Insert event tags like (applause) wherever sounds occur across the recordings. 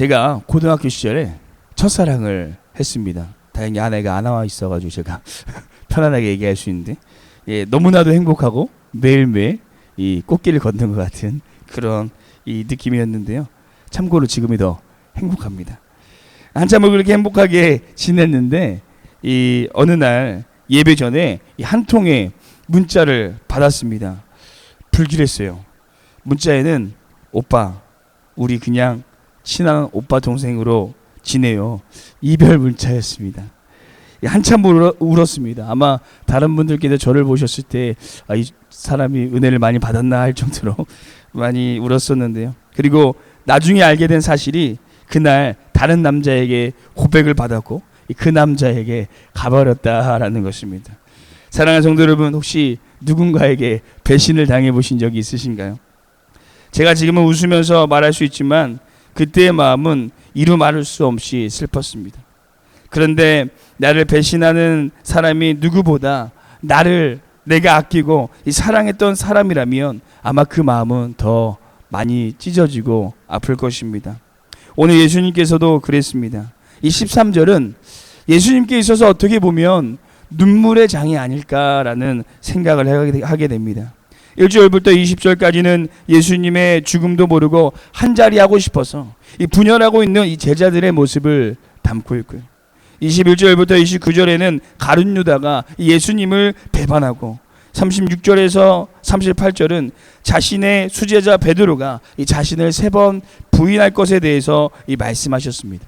제가 고등학교 시절에 첫사랑을 했습니다. 다행히 아내가 안 나와 있어가지고 제가 (laughs) 편안하게 얘기할 수 있는데 예, 너무나도 행복하고 매일매일 이 꽃길을 걷는 것 같은 그런 이 느낌이었는데요. 참고로 지금이 더 행복합니다. 한참을 그렇게 행복하게 지냈는데 이 어느 날 예배 전에 이한 통의 문자를 받았습니다. 불길했어요. 문자에는 오빠 우리 그냥 친한 오빠 동생으로 지내요. 이별 문자였습니다. 예, 한참 울었습니다. 아마 다른 분들께도 저를 보셨을 때 아, 이 사람이 은혜를 많이 받았나 할 정도로 (laughs) 많이 울었었는데요. 그리고 나중에 알게 된 사실이 그날 다른 남자에게 고백을 받았고 그 남자에게 가버렸다라는 것입니다. 사랑하는 성도 여러분, 혹시 누군가에게 배신을 당해 보신 적이 있으신가요? 제가 지금은 웃으면서 말할 수 있지만 그때의 마음은 이루 말할 수 없이 슬펐습니다. 그런데 나를 배신하는 사람이 누구보다 나를 내가 아끼고 이 사랑했던 사람이라면 아마 그 마음은 더 많이 찢어지고 아플 것입니다. 오늘 예수님께서도 그랬습니다. 이 13절은 예수님께 있어서 어떻게 보면 눈물의 장이 아닐까라는 생각을 하게 됩니다. 1절부터 20절까지는 예수님의 죽음도 모르고 한 자리 하고 싶어서 이 분열하고 있는 이 제자들의 모습을 담고 있고요. 21절부터 29절에는 가룟 유다가 예수님을 배반하고 36절에서 38절은 자신의 수제자 베드로가 이 자신을 세 번 부인할 것에 대해서 이 말씀하셨습니다.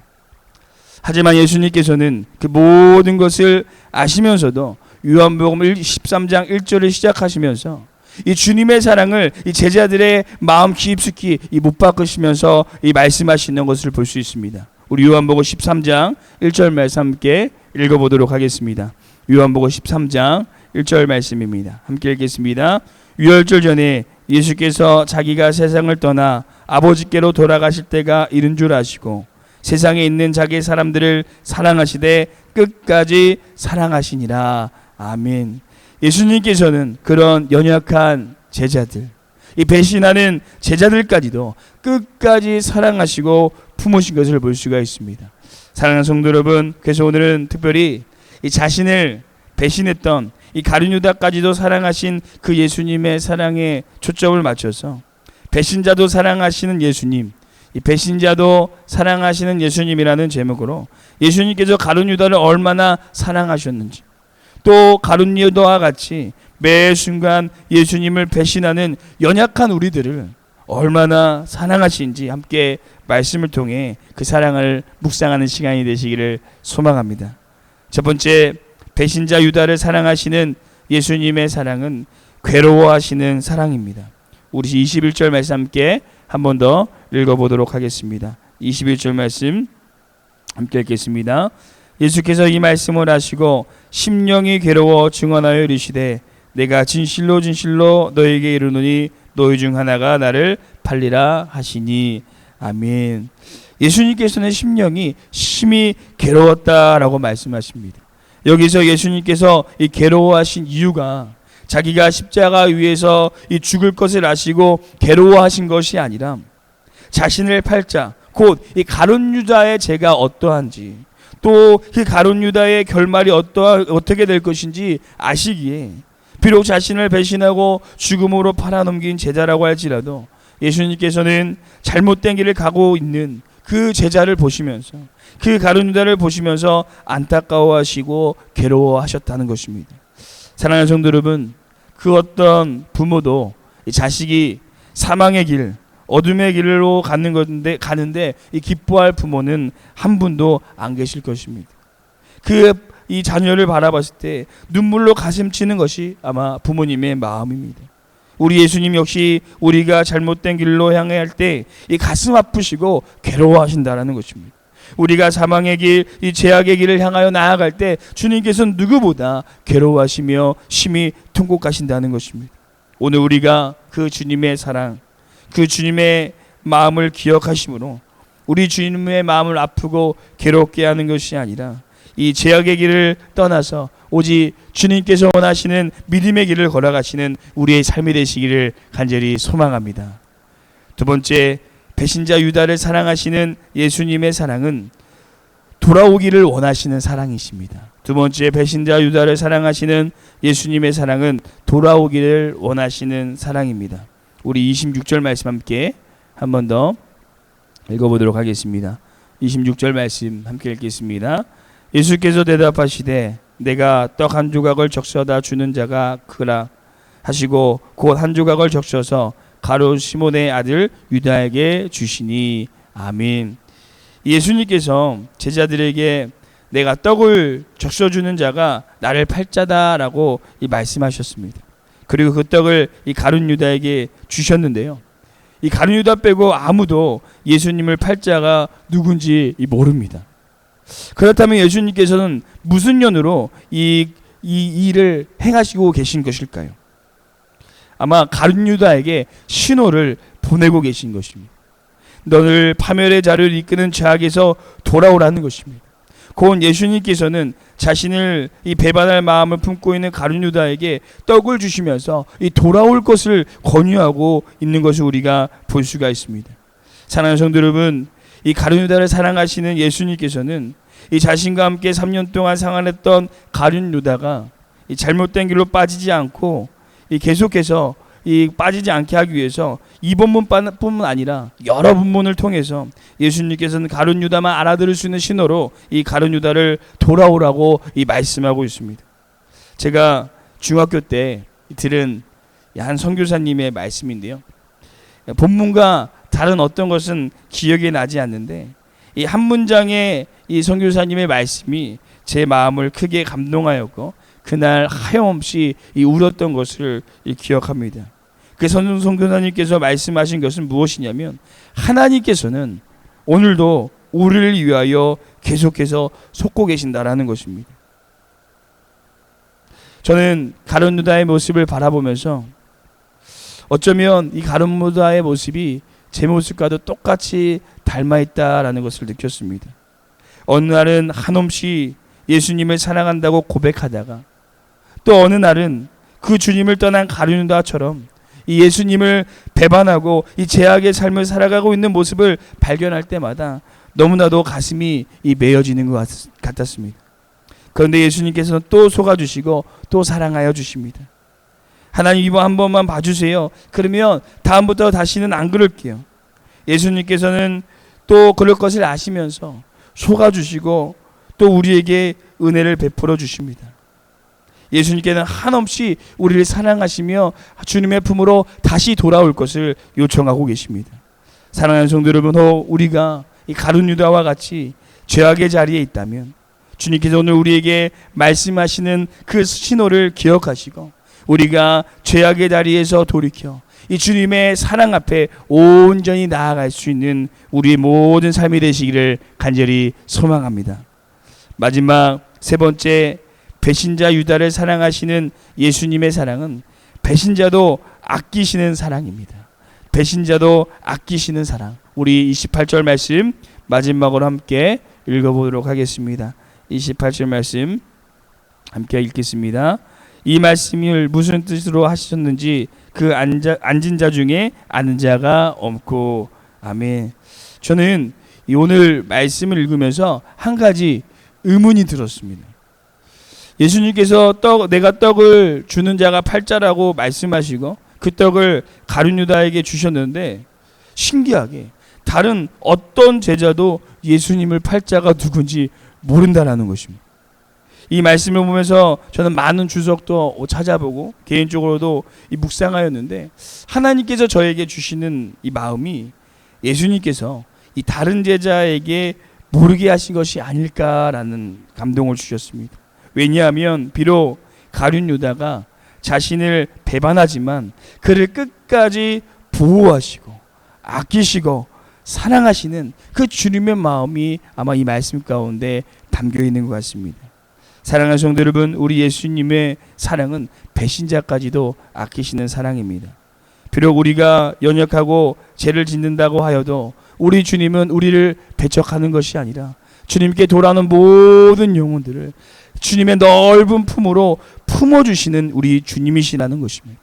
하지만 예수님께서는 그 모든 것을 아시면서도 요한복음 13장 1절을 시작하시면서 이 주님의 사랑을 이 제자들의 마음 깊숙이 이못 바꾸시면서 이 말씀하시는 것을 볼 수 있습니다. 우리 요한복음 13장 1절 말씀 함께 읽어보도록 하겠습니다. 요한복음 13장 1절 말씀입니다. 함께 읽겠습니다. 유월절 전에 예수께서 자기가 세상을 떠나 아버지께로 돌아가실 때가 이른 줄 아시고 세상에 있는 자기 사람들을 사랑하시되 끝까지 사랑하시니라. 아멘. 예수님께서는 그런 연약한 제자들, 이 배신하는 제자들까지도 끝까지 사랑하시고 품으신 것을 볼 수가 있습니다. 사랑하는 성도 여러분, 그래서 오늘은 특별히 이 자신을 배신했던 이 가룟유다까지도 사랑하신 그 예수님의 사랑에 초점을 맞춰서 배신자도 사랑하시는 예수님, 이 배신자도 사랑하시는 예수님이라는 제목으로 예수님께서 가룟 유다를 얼마나 사랑하셨는지 또 가룟 유다와 같이 매 순간 예수님을 배신하는 연약한 우리들을 얼마나 사랑하신지 함께 말씀을 통해 그 사랑을 묵상하는 시간이 되시기를 소망합니다. 첫 번째 배신자 유다를 사랑하시는 예수님의 사랑은 괴로워하시는 사랑입니다. 우리 21절 말씀 함께 한 번 더 읽어보도록 하겠습니다. 21절 말씀 함께 읽겠습니다. 예수께서 이 말씀을 하시고 심령이 괴로워 증언하여 이르시되 내가 진실로 진실로 너에게 이르노니 너희 중 하나가 나를 팔리라 하시니 아멘. 예수님께서는 심령이 심히 괴로웠다라고 말씀하십니다. 여기서 예수님께서 이 괴로워하신 이유가 자기가 십자가 위에서 이 죽을 것을 아시고 괴로워하신 것이 아니라 자신을 팔자 곧 이 가룟 유다의 죄가 어떠한지 또 그 가룟 유다의 결말이 어떠 어떻게 될 것인지 아시기에 비록 자신을 배신하고 죽음으로 팔아넘긴 제자라고 할지라도 예수님께서는 잘못된 길을 가고 있는 그 제자를 보시면서 그 가룟 유다를 보시면서 안타까워하시고 괴로워하셨다는 것입니다. 사랑하는 성도 여러분, 그 어떤 부모도 이 자식이 사망의 길, 어둠의 길로 가는 건데 가는데 이 기뻐할 부모는 한 분도 안 계실 것입니다. 그 이 자녀를 바라봤을 때 눈물로 가슴 치는 것이 아마 부모님의 마음입니다. 우리 예수님 역시 우리가 잘못된 길로 향해 할 때 이 가슴 아프시고 괴로워하신다라는 것입니다. 우리가 사망의 길, 이 죄악의 길을 향하여 나아갈 때 주님께서는 누구보다 괴로워하시며 심히 통곡하신다는 것입니다. 오늘 우리가 그 주님의 사랑, 그 주님의 마음을 기억하심으로 우리 주님의 마음을 아프고 괴롭게 하는 것이 아니라 이 죄악의 길을 떠나서 오직 주님께서 원하시는 믿음의 길을 걸어가시는 우리의 삶이 되시기를 간절히 소망합니다. 두 번째 배신자 유다를 사랑하시는 예수님의 사랑은 돌아오기를 원하시는 사랑이십니다. 두 번째 배신자 유다를 사랑하시는 예수님의 사랑은 돌아오기를 원하시는 사랑입니다. 우리 26절 말씀 함께 한 번 더 읽어보도록 하겠습니다. 26절 말씀 함께 읽겠습니다. 예수께서 대답하시되 내가 떡 한 조각을 적셔다 주는 자가 그라 하시고 곧 한 조각을 적셔서 가로 시몬의 아들 유다에게 주시니 아멘. 예수님께서 제자들에게 내가 떡을 적셔 주는 자가 나를 팔자다라고 이 말씀하셨습니다. 그리고 그 떡을 이 가룟 유다에게 주셨는데요. 이 가룟 유다 빼고 아무도 예수님을 팔자가 누군지 이 모릅니다. 그렇다면 예수님께서는 무슨 연으로 이, 이 일을 행하시고 계신 것일까요? 아마 가룟 유다에게 신호를 보내고 계신 것입니다. 너를 파멸의 자를 이끄는 죄악에서 돌아오라는 것입니다. 곧 예수님께서는 자신을 이 배반할 마음을 품고 있는 가룟 유다에게 떡을 주시면서 이 돌아올 것을 권유하고 있는 것을 우리가 볼 수가 있습니다. 사랑하는 성도 여러분, 이 가룟 유다를 사랑하시는 예수님께서는 이 자신과 함께 3년 동안 상환했던 가룟 유다가 이 잘못된 길로 빠지지 않고 이 계속해서 이 빠지지 않게 하기 위해서 이 본문뿐만 아니라 여러 본문을 통해서 예수님께서는 가룟 유다만 알아들을 수 있는 신호로 이 가룟 유다를 돌아오라고 이 말씀하고 있습니다. 제가 중학교 때 들은 한 선교사님의 말씀인데요. 본문과 다른 어떤 것은 기억이 나지 않는데 이 한 문장의 이 선교사님의 말씀이 제 마음을 크게 감동하였고 그날 하염없이 이 울었던 것을 이 기억합니다. 그 선준 선교사님께서 말씀하신 것은 무엇이냐면 하나님께서는 오늘도 우리를 위하여 계속해서 속고 계신다라는 것입니다. 저는 가룟 유다의 모습을 바라보면서 어쩌면 이 가룟 유다의 모습이 제 모습과도 똑같이 닮아 있다라는 것을 느꼈습니다. 어느 날은 한없이 예수님을 사랑한다고 고백하다가 또 어느 날은 그 주님을 떠난 가룟 유다처럼 이 예수님을 배반하고 이 제약의 삶을 살아가고 있는 모습을 발견할 때마다 너무나도 가슴이 이 메어지는 것 같, 았습니다 그런데 예수님께서는 또 속아주시고 또 사랑하여 주십니다. 하나님 이번 한 번만 봐주세요. 그러면 다음부터 다시는 안 그럴게요. 예수님께서는 또 그럴 것을 아시면서 속아주시고 또 우리에게 은혜를 베풀어 주십니다. 예수님께는 한없이 우리를 사랑하시며 주님의 품으로 다시 돌아올 것을 요청하고 계십니다. 사랑하는 성도 여러분, 우리가 이 가룟 유다와 같이 죄악의 자리에 있다면 주님께서 오늘 우리에게 말씀하시는 그 신호를 기억하시고 우리가 죄악의 자리에서 돌이켜 이 주님의 사랑 앞에 온전히 나아갈 수 있는 우리의 모든 삶이 되시기를 간절히 소망합니다. 마지막 세 번째 배신자 유다를 사랑하시는 예수님의 사랑은 배신자도 아끼시는 사랑입니다. 배신자도 아끼시는 사랑. 우리 28절 말씀 마지막으로 함께 읽어보도록 하겠습니다. 28절 말씀 함께 읽겠습니다. 이 말씀을 무슨 뜻으로 하셨는지 그 앉아, 앉은 자 중에 아는 자가 없고 아멘. 저는 오늘 말씀을 읽으면서 한 가지 의문이 들었습니다. 예수님께서 떡 내가 떡을 주는 자가 팔자라고 말씀하시고 그 떡을 가룟 유다에게 주셨는데 신기하게 다른 어떤 제자도 예수님을 팔자가 누군지 모른다라는 것입니다. 이 말씀을 보면서 저는 많은 주석도 찾아보고 개인적으로도 이 묵상하였는데 하나님께서 저에게 주시는 이 마음이 예수님께서 이 다른 제자에게 모르게 하신 것이 아닐까라는 감동을 주셨습니다. 왜냐하면 비록 가룟 유다가 자신을 배반하지만 그를 끝까지 보호하시고 아끼시고 사랑하시는 그 주님의 마음이 아마 이 말씀 가운데 담겨 있는 것 같습니다. 사랑하는 성도 여러분, 우리 예수님의 사랑은 배신자까지도 아끼시는 사랑입니다. 비록 우리가 연약하고 죄를 짓는다고 하여도 우리 주님은 우리를 배척하는 것이 아니라 주님께 돌아오는 모든 영혼들을 주님의 넓은 품으로 품어주시는 우리 주님이시라는 것입니다.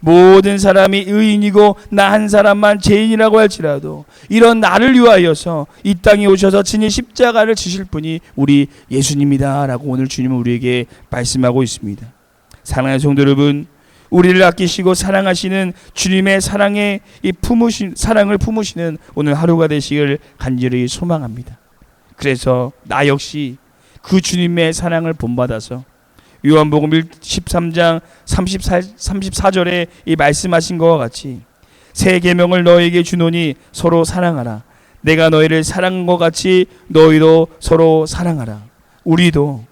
모든 사람이 의인이고 나 한 사람만 죄인이라고 할지라도 이런 나를 위하여서 이 땅에 오셔서 친히 십자가를 지실 분이 우리 예수님이다라고 오늘 주님은 우리에게 말씀하고 있습니다. 사랑하는 성도 여러분, 우리를 아끼시고 사랑하시는 주님의 사랑의 이 품으신 사랑을 품으시는 오늘 하루가 되시길 간절히 소망합니다. 그래서 나 역시 그 주님의 사랑을 본받아서 요한복음 13장 34, 34절에 이 말씀하신 것과 같이 새 계명을 너에게 주노니 서로 사랑하라. 내가 너희를 사랑한 것 같이 너희도 서로 사랑하라. 우리도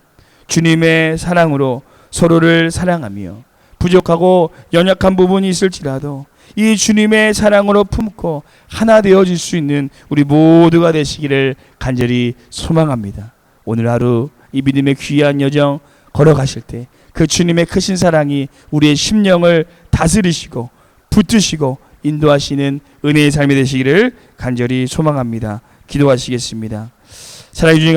주님의 사랑으로 서로를 사랑하며 부족하고 연약한 부분이 있을지라도 이 주님의 사랑으로 품고 하나 되어질 수 있는 우리 모두가 되시기를 간절히 소망합니다. 오늘 하루 이 믿음의 귀한 여정 걸어가실 때 그 주님의 크신 사랑이 우리의 심령을 다스리시고 붙드시고 인도하시는 은혜의 삶이 되시기를 간절히 소망합니다. 기도하시겠습니다. 사랑해 주님